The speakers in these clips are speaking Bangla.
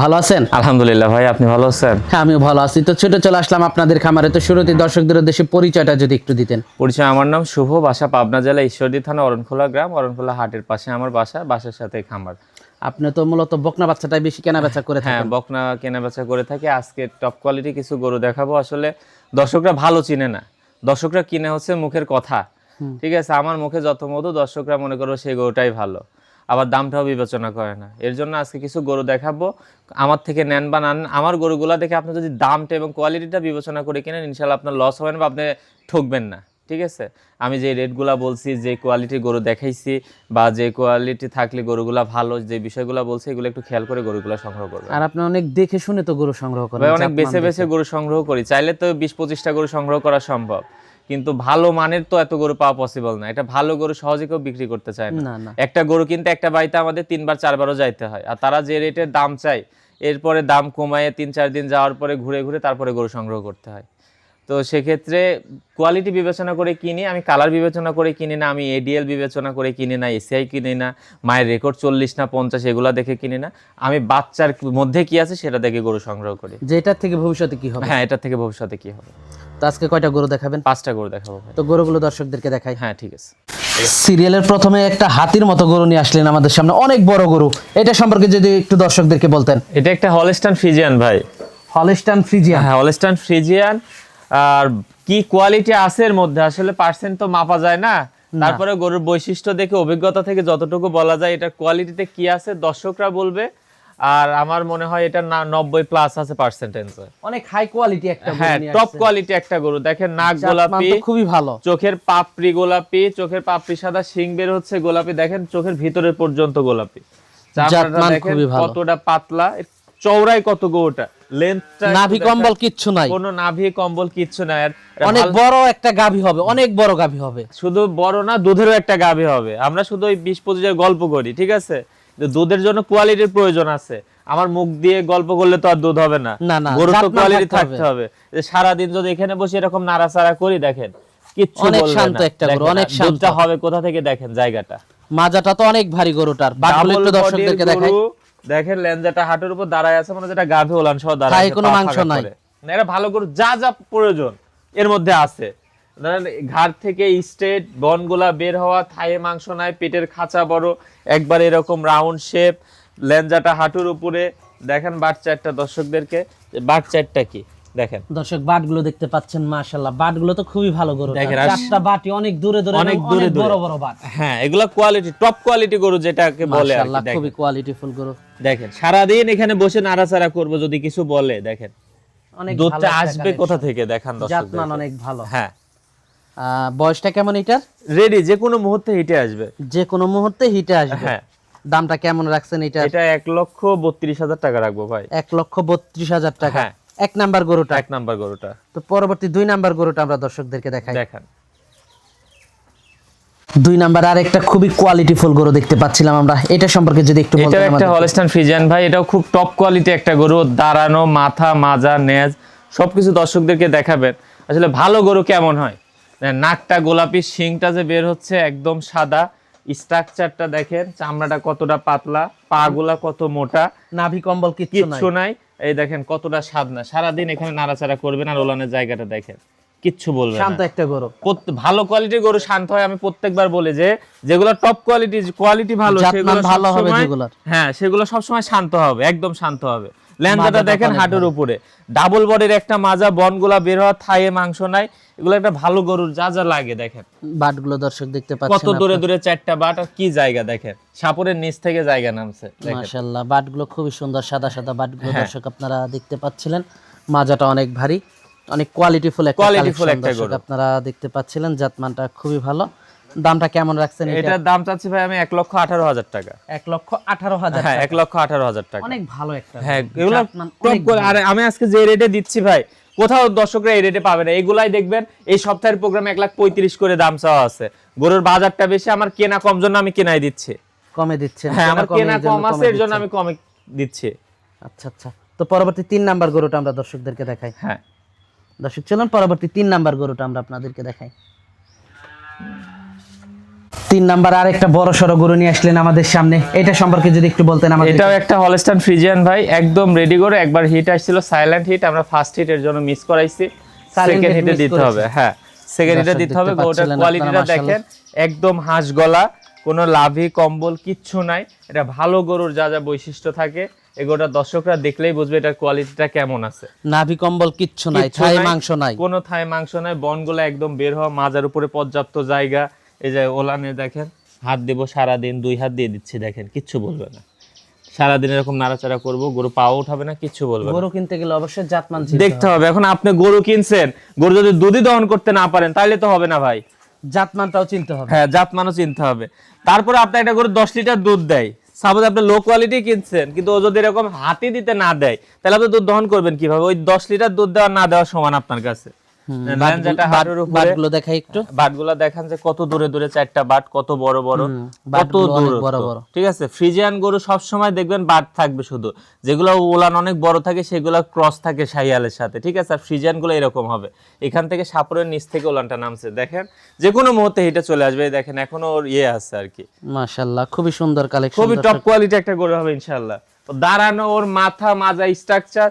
ভালো আছেন? আলহামদুলিল্লাহ ভাই আপনি ভালো আছেন? হ্যাঁ আমিও ভালো আছি। তো ছোট চলে আসলাম আপনাদের খামারে। তো শুরুতে দর্শকদের উদ্দেশ্যে পরিচয়টা যদি একটু দিতেন। পরিচয় আমার নাম শুভ বাসা পাবনা জেলা ঈশ্বরদী থানা অরণখোলা গ্রাম অরণখোলা হাটের পাশে আমার বাসা বাসার সাথে খামার। আপনি তো মূলত বকনা বাচ্চাটাই বেশি কেনা বেচা করে হ্যাঁ থাকেন। বকনা কেনা বেচা করে থাকি। আজকে টপ কোয়ালিটি কিছু গরু দেখাবো। আসলে দর্শকরা ভালো চিনে না। দর্শকরা কিনে হচ্ছে মুখের কথা। ঠিক আছে আমার মুখে যত মধু দর্শকরা মনে করো সেই গরুটাই ভালো। আবার দামটাও বিবেচনা করে না। এর জন্য আজকে কিছু গরু দেখাবো। আমার থেকে নেন বা নান আমার গরুগুলা দেখে আপনি যদি দামটা এবং কোয়ালিটিটা বিবেচনা করে কিনেন ইনশাল্লাহ আপনার লস হবে না বা আপনি ঠকবেন না। ঠিক আছে? আমি যে রেটগুলা বলছি যে কোয়ালিটি গরু দেখাইছি বা যে কোয়ালিটি থাকলে গরুগুলা ভালো যে বিষয়গুলো বলছি এগুলো একটু খেয়াল করে গরুগুলা সংগ্রহ করবেন। আর আপনি অনেক দেখে শুনে তো গরু সংগ্রহ করেন অনেক বেছে বেছে গরু সংগ্রহ করি। চাইলে তো বিশ পঁচিশটা গরু সংগ্রহ করা সম্ভব। কিন্তু ভালো মানের তো এত গরু পাওয়া পসিবল না। এটা ভালো গরু সহজে কেউ বিক্রি করতে চায় না। একটা গরু কিনতে একটা বাড়িতে আমাদের তিনবার চারবারও যাইতে হয়। আর তারা যে রেটের দাম চায় এরপরে দাম কমায় তিন চার দিন যাওয়ার পরে ঘুরে ঘুরে তারপরে গরু সংগ্রহ করতে হয়। তো সেক্ষেত্রে কোয়ালিটি বিবেচনা করে কিনি আমি কালার বিবেচনা করে কিনি না আমি এডিএল বিবেচনা করে কিনি না এসিআই কিনি না মায়ের রেকর্ড চল্লিশ না পঞ্চাশ এগুলা দেখে কিনি না। আমি বাচ্চার মধ্যে কি আছে সেটা দেখে গরু সংগ্রহ করি। যে এটার থেকে ভবিষ্যতে কি হবে? হ্যাঁ এটার থেকে ভবিষ্যতে কি হবে? তো আজকে কয়টা গরু দেখাবেন? পাঁচটা গরু দেখাবো তো গরুগুলো দর্শকদেরকে দেখাই। হ্যাঁ ঠিক আছে। সিরিয়ালের প্রথমে একটা হাতির মতো গরু নিয়ে আসলেন আমাদের সামনে। অনেক বড় গরু। এটা সম্পর্কে যদি একটু দর্শকদেরকে বলতেন। এটা একটা হলস্টান ফ্রিজিয়ান ভাই। হলিস্টান ফ্রিজিয়া হ্যাঁ হলস্টান ফ্রিজিয়ান। আর কি কোয়ালিটি আছে এর মধ্যে? আসলে পার্সেন্ট তো মাপা যায় না। তারপরে গরুর বৈশিষ্ট্য দেখে অভিজ্ঞতা থেকে যতটুকু বলা যায় এটা কোয়ালিটিতে কি আছে দর্শকরা বলবে। আর আমার মনে হয় এটা না নব্বই প্লাস আছে পার্সেন্টেজ অনেক হাই কোয়ালিটি একটা গরু হ্যাঁ টপ কোয়ালিটি একটা গরু। দেখেন নাক গোলাপি খুবই ভালো। চোখের পাপড়ি গোলাপি চোখের পাপড়ি সাদা শিং বের হচ্ছে গোলাপি। দেখেন চোখের ভিতরের পর্যন্ত গোলাপি। দেখেন। কতটা পাতলা। চৌড়াই কত গোটা লেন্থটা নাভি কম্বল কিচ্ছু নাই। কোনো নাভি কম্বল কিচ্ছু নাই। আর অনেক বড় একটা গাভী হবে অনেক বড় গাভী হবে। শুধু বড় না দুধেরও একটা গাভী হবে। আমরা শুধু ওই বিশ পঁচিশের গল্প করি ঠিক আছে? দুধের জন্য কোয়ালিটির প্রয়োজন আছে। আমার মুখ দিয়ে গল্প করলে তো আর দুধ হবে না। গরু তো কোয়ালিটি থাকতে হবে। যে সারাদিন যদি এখানে বসে এরকম নাড়াচাড়া করি দেখেন কিচ্ছু অনেক শান্ত একটা গরু, অনেক শান্ত। দুধটা হবে কোথা থেকে দেখেন জায়গাটা? মাজাটা তো অনেক ভারী গরুটার। বাটগুলো একটু দর্শকদেরকে দেখাই। দেখেন লেঞ্জাটা হাঁটুর উপর দাঁড়ায় আছে মানে যেটা গাভী ওলান সহ দাঁড়ায় আছে, কোনো মাংস নাই। না, এটা ভালো গরু যা যা প্রয়োজন এর মধ্যে আছে। ঘাট থেকে স্ট্রেট বনগুলা বের হওয়া থায়ে মাংস নাই পেটের খাঁচা বড় একবার এরকম রাউন্ড শেপ লেঞ্জাটা হাঁটুর উপরে। দেখেন বাট চারটা দর্শকদেরকে বাট চারটা কি? দেখেন। দর্শক বাটগুলো দেখতে পাচ্ছেন মাশাআল্লাহ। বাটগুলো তো খুবই ভালো গরু। দেখেন, চারটা বাটি অনেক দূরে দূরে অনেক দূরে বড় বড় বাট। হ্যাঁ এগুলা কোয়ালিটি টপ কোয়ালিটি গরু যেটাকে বলে আর কি। খুবই কোয়ালিটিফুল গরু। দেখেন সারাদিন এখানে বসে নাড়াচাড়া করব যদি কিছু বলে দেখেন। অনেক দুধটা আসবে কোথা থেকে? দেখান জাতমান দর্শক অনেক ভালো। হ্যাঁ। বয়সটা কেমন এটার? রেডি যে কোনো মুহূর্তে হিটে আসবে। যে কোনো মুহূর্তে হিটে আসবে। হ্যাঁ। দামটা কেমন রাখছেন এটার? এটা এক লক্ষ বত্রিশ হাজার টাকা রাখব ভাই। এক লক্ষ বত্রিশ হাজার টাকা। হ্যাঁ। এক নাম্বার গরুটা। এক নাম্বার গরুটা। তো পরবর্তী দুই নাম্বার গরুটা আমরা দর্শকদেরকে দেখাই। দেখান। দুই নাম্বার আর একটা খুবই কোয়ালিটিফুল গরু দেখতে পাচ্ছিলাম আমরা। এটা সম্পর্কে যদি একটু এটা একটা আমাদের। হলস্টাইন ফ্রিজিয়ান ভাই এটাও খুব টপ কোয়ালিটি একটা গরু। দাঁড়ানো মাথা মাজা নেজ সবকিছু দর্শকদেরকে দেখাবেন। আসলে ভালো গরু কেমন হয়? নাকটা গোলাপি শিংটা যে বের হচ্ছে একদম সাদা। স্ট্রাকচারটা দেখেন চামড়াটা কতটা পাতলা পা গুলা কত মোটা। নাভি কম্বল কিচ্ছু নাই। এই দেখেন কতটা সাদনা সারাদিন এখানে নাড়াচাড়া করবেন আর ওলানের জায়গাটা দেখেন। কিচ্ছু বলবে শান্ত একটা গরু। ভালো কোয়ালিটির গরু শান্ত হয় আমি প্রত্যেকবার বলি যে যেগুলো টপ কোয়ালিটি কোয়ালিটি ভালো সেগুলো ভালো হবে যেগুলোর। হ্যাঁ সেগুলো সবসময় শান্ত হবে একদম শান্ত হবে। ল্যান্ডাটা দেখেন হাঁটুর উপরে। ডাবল বডির একটা মাজা বনগুলা বের হওয়া থায়ে মাংস নাই। এগুলো একটা ভালো গরুর যা যা লাগে দেখেন। বাটগুলো দর্শক দেখতে পাচ্ছেন কত দূরে দূরে চারটা বাট আর কি জায়গা দেখেন। সাপরের নিচ থেকে জায়গা নামছে মাশাআল্লাহ বাটগুলো খুবই সুন্দর সাদা সাদা বাটগুলো হ্যাঁ। দর্শক আপনারা দেখতে পাচ্ছিলেন। মাজাটা অনেক ভারী অনেক কোয়ালিটিফুল একটা collection একটা গরু। আপনারা দেখতে পাচ্ছিলেন জাতমানটা খুবই ভালো। দামটা কেমন রাখছেন এটার দাম চাচ্ছি ভাই আমি এক লক্ষ আঠারো হাজার টাকা। এক লক্ষ আঠারো হাজার হ্যাঁ এক লক্ষ আঠারো হাজার টাকা। অনেক ভালো একটা হ্যাঁ। এগুলো টপ করে আর আমি আজকে যে রেটে দিচ্ছি ভাই কোথাও দর্শকরা এই রেটে পাবে না। এগুলাই দেখবেন এই সপ্তাহের প্রোগ্রামে এক লাখ পঁয়ত্রিশ করে দাম চাওয়া আছে। গরুর বাজারটা বেশি আমার কেনা কম জন্য আমি কেনাই দিচ্ছি। কমে দিচ্ছেন হ্যাঁ আমার কেনা কম আছে এর জন্য আমি কমে দিচ্ছি। আচ্ছা আচ্ছা। তো পরবর্তী তিন নাম্বার গরুটা আমরা দর্শকদেরকে দেখাই। হ্যাঁ। দর্শক চলুন পরবর্তী তিন নাম্বার গরুটা আমরা আপনাদেরকে দেখাই। তিন নাম্বার আর একটা বড় সড়ো গরু নিয়ে আসলেন আমাদের সামনে। এটা সম্পর্কে যদি একটু বলতেন আমাদের। এটাও একটা হলস্টাইন ফ্রিজিয়ান ভাই একদম রেডি করে একবার হিট আসছিল সাইলেন্ট হিট আমরা ফার্স্ট হিটের জন্য মিস করাইছি। সেকেন্ড হিটে দিতে হবে হ্যাঁ। সেকেন্ড হিটে দিতে হবে গরুটার কোয়ালিটিটা দেখেন একদম হাঁস গলা কোনো লাভি কম্বল কিচ্ছু নাই। এটা ভালো গরুর যা যা বৈশিষ্ট্য থাকে এগুলোটা দর্শকরা দেখলেই বুঝবে এটার কোয়ালিটিটা কেমন আছে। নাভি কম্বল কিচ্ছু নাই ছাই মাংস নাই। কোনো থাই মাংস নাই বনগুলো একদম বের হওয়া মাজার উপরে পর্যাপ্ত জায়গা এই যে ওলানে দেখেন হাত দেব সারাদিন দুই হাত দিয়ে দিচ্ছি দেখেন কিচ্ছু বলবে না। সারাদিন এরকম নাড়াচাড়া করব গরু পাও উঠাবে না কিচ্ছু বলবে গরু কিনতে গেলে অবশ্যই জাতমান ছিল দেখতে হবে। এখন আপনি গরু কিনছেন গরু যদি দুধই দহন করতে না পারেন তাহলে তো হবে না ভাই। জাতমানটাও চিনতে হবে। হ্যাঁ জাত মানুষ চিনতে হবে। তারপরে আপনার একটা গরু দশ লিটার দুধ দেয়। সাপোজ আপনি লো কোয়ালিটি কিনছেন কিন্তু ও যদি এরকম হাতি দিতে না দেয় তাহলে আপনি দুধ দহন করবেন কীভাবে? ওই দশ লিটার দুধ দেওয়া না দেওয়া সমান আপনার কাছে। বাটগুলো দেখাই একটু। বাটগুলা দেখান যে কত দূরে দূরে চারটা বাট কত বড় বড় কত দূর বড় বড়। ঠিক আছে? ফ্রিজিয়ান গরু সব সময় দেখবেন বাট থাকবে শুধু। যেগুলো ওলান অনেক বড় থাকে সেগুলো ক্রস থাকে শাহিয়ালের সাথে। ঠিক আছে? আর ফ্রিজিয়ানগুলো এরকম হবে। এখান থেকে সাপড়ের নিচ থেকে ওলানটা নামছে। দেখেন? যে কোনো মুহূর্তে হিটে চলে আসবে। দেখেন এখনও ওর ইয়ে আছে আর কি। মাশাআল্লাহ খুবই সুন্দর কালেকশন খুবই টপ কোয়ালিটি একটা গরু হবে ইনশাল্লাহ দাঁড়ানো ওর মাথা মাজা স্ট্রাকচার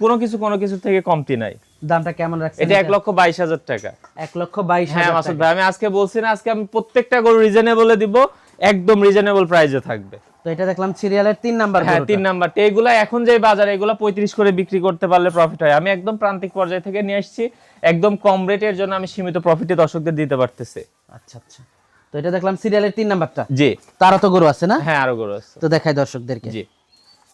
কোনো কিছু কোনো কিছু থেকে কমতি নাই। দামটা কেমন রাখছেন এটা এক লক্ষ বাইশ হাজার টাকা। এক লক্ষ বাইশ হ্যাঁ মাসুদ ভাই আমি আজকে বলছি না আজকে আমি প্রত্যেকটা গরু রিজনেবলে দিব একদম রিজনেবল প্রাইসে থাকবে। তো এটা দেখলাম সিরিয়ালের তিন নাম্বার হ্যাঁ তিন নাম্বার। এগুলা এখন যে বাজারে এগুলো পঁয়ত্রিশ করে বিক্রি করতে পারলে প্রফিট হয়। আমি একদম প্রান্তিক পর্যায় থেকে নিয়ে আসছি একদম কম রেটের জন্য আমি সীমিত প্রফিটে দর্শকদের দিতে পারতেছি। আচ্ছা আচ্ছা। তো এটা দেখলাম সিরিয়ালের তিন নাম্বারটা। জি। তারও তো গরু আছে না? হ্যাঁ আরও গরু আছে। তো দেখাই দর্শকদেরকে। জি।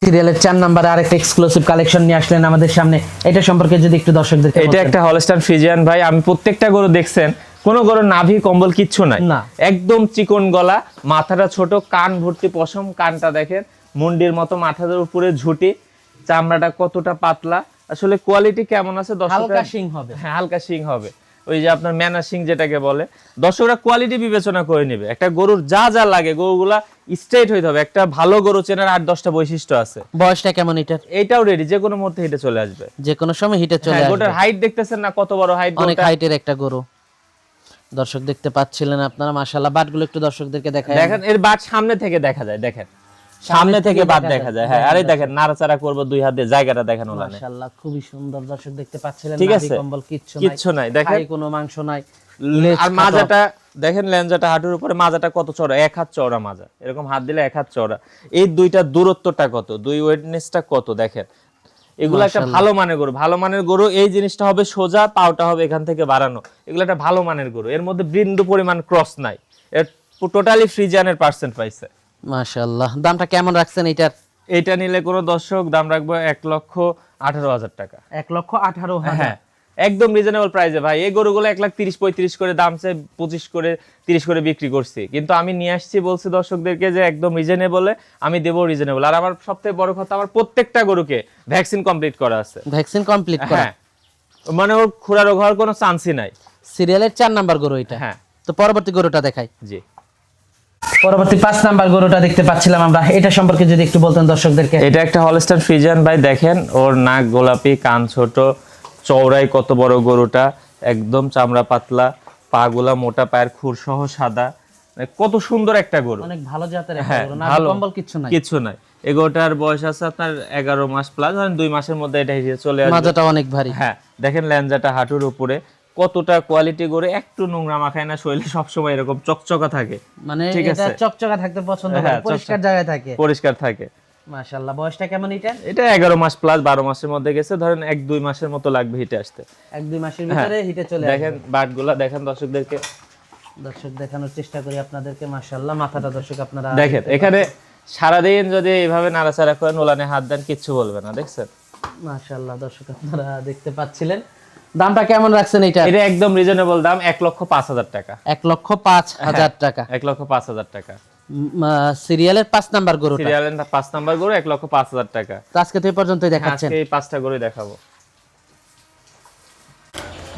সিরিয়ালের চার নাম্বারে আরেকটা এক্সক্লুসিভ কালেকশন নিয়ে আসলেন আমাদের সামনে। এটা সম্পর্কে যদি একটু দর্শকদেরকে এটা একটা হলস্টাইন ফ্রিজিয়ান ভাই আমি প্রত্যেকটা গরু দেখছেন কোন গরুর নাভি কম্বল কিচ্ছু নাই। না। একদম চিকন গলা মাথাটা ছোট কান ভর্তি পশম কানটা দেখেন মুন্ডির মতো মাথার উপরে ঝুটি চামড়াটা কতটা পাতলা। আসলে কোয়ালিটি কেমন আছে হালকা শিং হবে। হ্যাঁ হালকা শিং হবে। ওই যে আপনার ম্যানা শিং যেটাকে বলে দর্শকরা কোয়ালিটি বিবেচনা করে নেবে। একটা গরুর যা যা লাগে গরুগুলা স্ট্রেট হইতে হবে। একটা ভালো গরু চেনার আট দশটা বৈশিষ্ট্য আছে। বয়সটা কেমন এটার এটাও রেডি যে কোনো মুহূর্তে হেঁটে চলে আসবে। যে কোনো সময় হিটে চলে হ্যাঁ আসবে। গোটার হাইট দেখতেছেন না কত বড় হাইট অনেক হাইটের একটা গরু। দর্শক দেখতে পাচ্ছিলেন আপনারা মাশাআল্লাহ। বাটগুলো একটু দর্শকদেরকে দেখায় দেখেন এর বাট সামনে থেকে দেখা যায় দেখেন। সামনে থেকে বাট দেখা যায়। হ্যাঁ আরে দেখেন নাড়াচাড়া করব দুই হাত জায়গাটা দেখেন ওলানে মাশাআল্লাহ খুবই সুন্দর দর্শক দেখতে পাচ্ছিলেন। ঠিক আছে। কম্বল কিচ্ছু নাই। কিচ্ছু নাই দেখেন। কোনো মাংস নাই আর মাজাটা দেখেন লেঞ্জাটা হাঁটুর উপরে মাজাটা কত চওড়া? এক হাত চওড়া মাজা। এরকম হাত দিলে এক হাত চওড়া। এই দুইটা দূরত্বটা কত? দুই ওয়েটনেসটা কত? দেখেন। এগুলো একটা ভালো মানের গরু। ভালো মানের গরু এই জিনিসটা হবে সোজা পাওটা হবে এখান থেকে বাড়ানো। এগুলো একটা ভালো মানের গরু। এর মধ্যে বিন্দু পরিমাণ ক্রস নাই। এর টোটালি ফ্রিজিয়ানের পার্সেন্ট পাইছে। মাশাআল্লাহ। দামটা কেমন রাখছেন এটার? এইটা নিলে কোনো দর্শক দাম রাখব এক লক্ষ আঠারো হাজার টাকা। এক লক্ষ আঠারো হ্যাঁ একদম রিজনেবল প্রাইসে ভাই। এই গরুগুলো এক লাখ তিরিশ পঁয়ত্রিশ করে দাম চাই পঁচিশ করে তিরিশ করে বিক্রি করছি। কিন্তু আমি নিয়ে আসছি বলছি দর্শকদেরকে যে একদম রিজনেবলে আমি দেবো রিজনেবল আর আমার সবথেকে বড় কথা আমার প্রত্যেকটা গরুকে ভ্যাকসিন কমপ্লিট করা আছে। ভ্যাকসিন কমপ্লিট করা? হ্যাঁ মানে ওর খুরা রোগ হওয়ার কোনো চান্সই নাই। সিরিয়ালের চার নাম্বার গরু এটা? হ্যাঁ। তো পরবর্তী গরুটা দেখাই। জি। পরবর্তী পাঁচ নাম্বার গরুটা দেখতে পাচ্ছিলাম আমরা। এটা সম্পর্কে যদি একটু বলতেন দর্শকদেরকে। এটা একটা হলস্টার ফ্রিজিয়ান ভাই দেখেন ওর নাক গোলাপি কান ছোট চওড়াই কত বড় গরুটা একদম চামড়া পাতলা পাগুলা মোটা পায়ের খুর সহ সাদা। মানে কত সুন্দর একটা গরু। অনেক ভালো জাতের একটা হ্যাঁ গরু না ভালো। কম্বল কিচ্ছু নাই। কিছু নাই। এগোটার বয়স আছে আপনার এগারো মাস প্লাস দুই মাসের মধ্যে এটা হিসেবে চলে আসবে। মাজাটা অনেক ভারী। হ্যাঁ দেখেন ল্যাঞ্জাটা হাঁটুর উপরে। কতটা কোয়ালিটি গরু একটু নোংরা মাখায় না শরীরে সবসময় এরকম চকচকা থাকে। মানে ঠিক এটা আছে। চকচকা থাকতে পছন্দ করে হ্যাঁ, পরিষ্কার জায়গায় থাকে। পরিষ্কার থাকে। মাশাআল্লাহ বয়সটা কেমন এটা এটা এগারো মাস প্লাস বারো মাসের মধ্যে গেছে ধরেন এক দুই মাসের মতো লাগবে হিটে আসতে। এক দুই মাসের ভিতরে হিটে চলে হ্যাঁ। দেখেন বাটগুলা দেখেন দর্শকদেরকে। দর্শক দেখানোর চেষ্টা করি আপনাদেরকে মাশাআল্লাহ মাথাটা দর্শক আপনারা দেখেন এখানে সারাদিন যদি এইভাবে নাড়াচাড়া করেন ওলানে হাত দেন কিচ্ছু বলবে না দেখছেন? মাশাআল্লাহ দর্শক আপনারা দেখতে পাচ্ছিলেন। দামটা কেমন রাখছেন এটা এটা একদম রিজনেবল দাম এক লক্ষ পাঁচ হাজার টাকা। এক লক্ষ পাঁচ হাজার টাকা। এক লক্ষ পাঁচ হাজার টাকা। সিরিয়ালের পাঁচ নাম্বার গরুটা? সিরিয়ালের পাঁচ নাম্বার গরু এক লক্ষ পাঁচ হাজার টাকা। আজকে তো এই পর্যন্তই দেখাচ্ছেন। আজকে এই পাঁচটা গরু দেখাবো।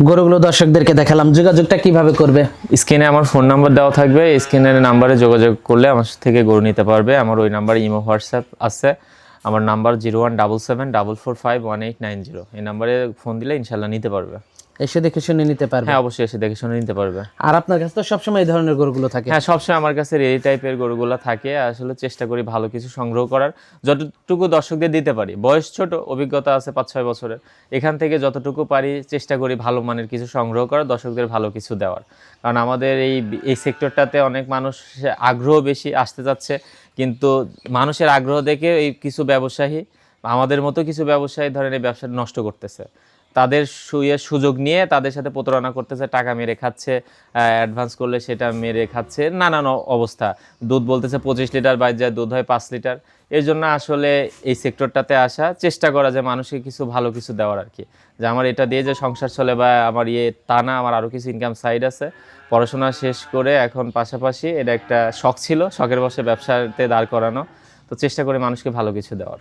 গরুগুলো দর্শকদেরকে দেখালাম। যোগাযোগটা কীভাবে করবে? স্ক্রিনে আমার ফোন নাম্বার দেওয়া থাকবে। স্ক্রিনের নাম্বারে যোগাযোগ করলে আমার থেকে গরু নিতে পারবে। আমার ওই নাম্বারে ইমো হোয়াটসঅ্যাপ আছে। আমার number zero one double seven double four five one eight nine zero. এই নাম্বারে ফোন দিলে ইনশাল্লাহ নিতে পারবে। এসে দেখে শুনে নিতে পারবে। হ্যাঁ অবশ্যই এসে দেখে শুনে নিতে পারবে। আর আপনার কাছে তো সবসময় এই ধরনের গরুগুলো থাকে। হ্যাঁ সবসময় আমার কাছে এই টাইপের গরুগুলো থাকে। আসলে চেষ্টা করি ভালো কিছু সংগ্রহ করার। যতটুকু দর্শকদের দিতে পারি বয়স ছোট অভিজ্ঞতা আছে পাঁচ ছয় বছরের এখান থেকে যতটুকু পারি চেষ্টা করি ভালো মানের কিছু সংগ্রহ করার দর্শকদের ভালো কিছু দেওয়ার। কারণ আমাদের এই এই সেক্টরটাতে অনেক মানুষ আগ্রহ বেশি আসতে যাচ্ছে কিন্তু মানুষের আগ্রহ দেখে এই কিছু ব্যবসায়ী আমাদের মতো কিছু ব্যবসায়ী ধরেন এই ব্যবসাটা নষ্ট করতেছে। তাদের সুইয়ের সুযোগ নিয়ে তাদের সাথে প্রতারণা করতেছে, টাকা মেরে খাচ্ছে অ্যাডভান্স করলে সেটা মেরে খাচ্ছে, নানান অবস্থা। দুধ বলতেছে পঁচিশ লিটার বাইর যায় দুধ হয় পাঁচ লিটার। এর জন্য আসলে এই সেক্টরটাতে আসা, চেষ্টা করা যে মানুষকে কিছু ভালো কিছু দেওয়ার আর কি। যে আমার এটা দিয়ে যে সংসার চলে বা আমার ইয়ে তা না, আমার আরও কিছু ইনকাম সাইড আছে। পড়াশোনা শেষ করে এখন পাশাপাশি এটা একটা শখ ছিল, শখের বসে ব্যবসাতে দাঁড় করানো। তো চেষ্টা করে মানুষকে ভালো কিছু দেওয়ার।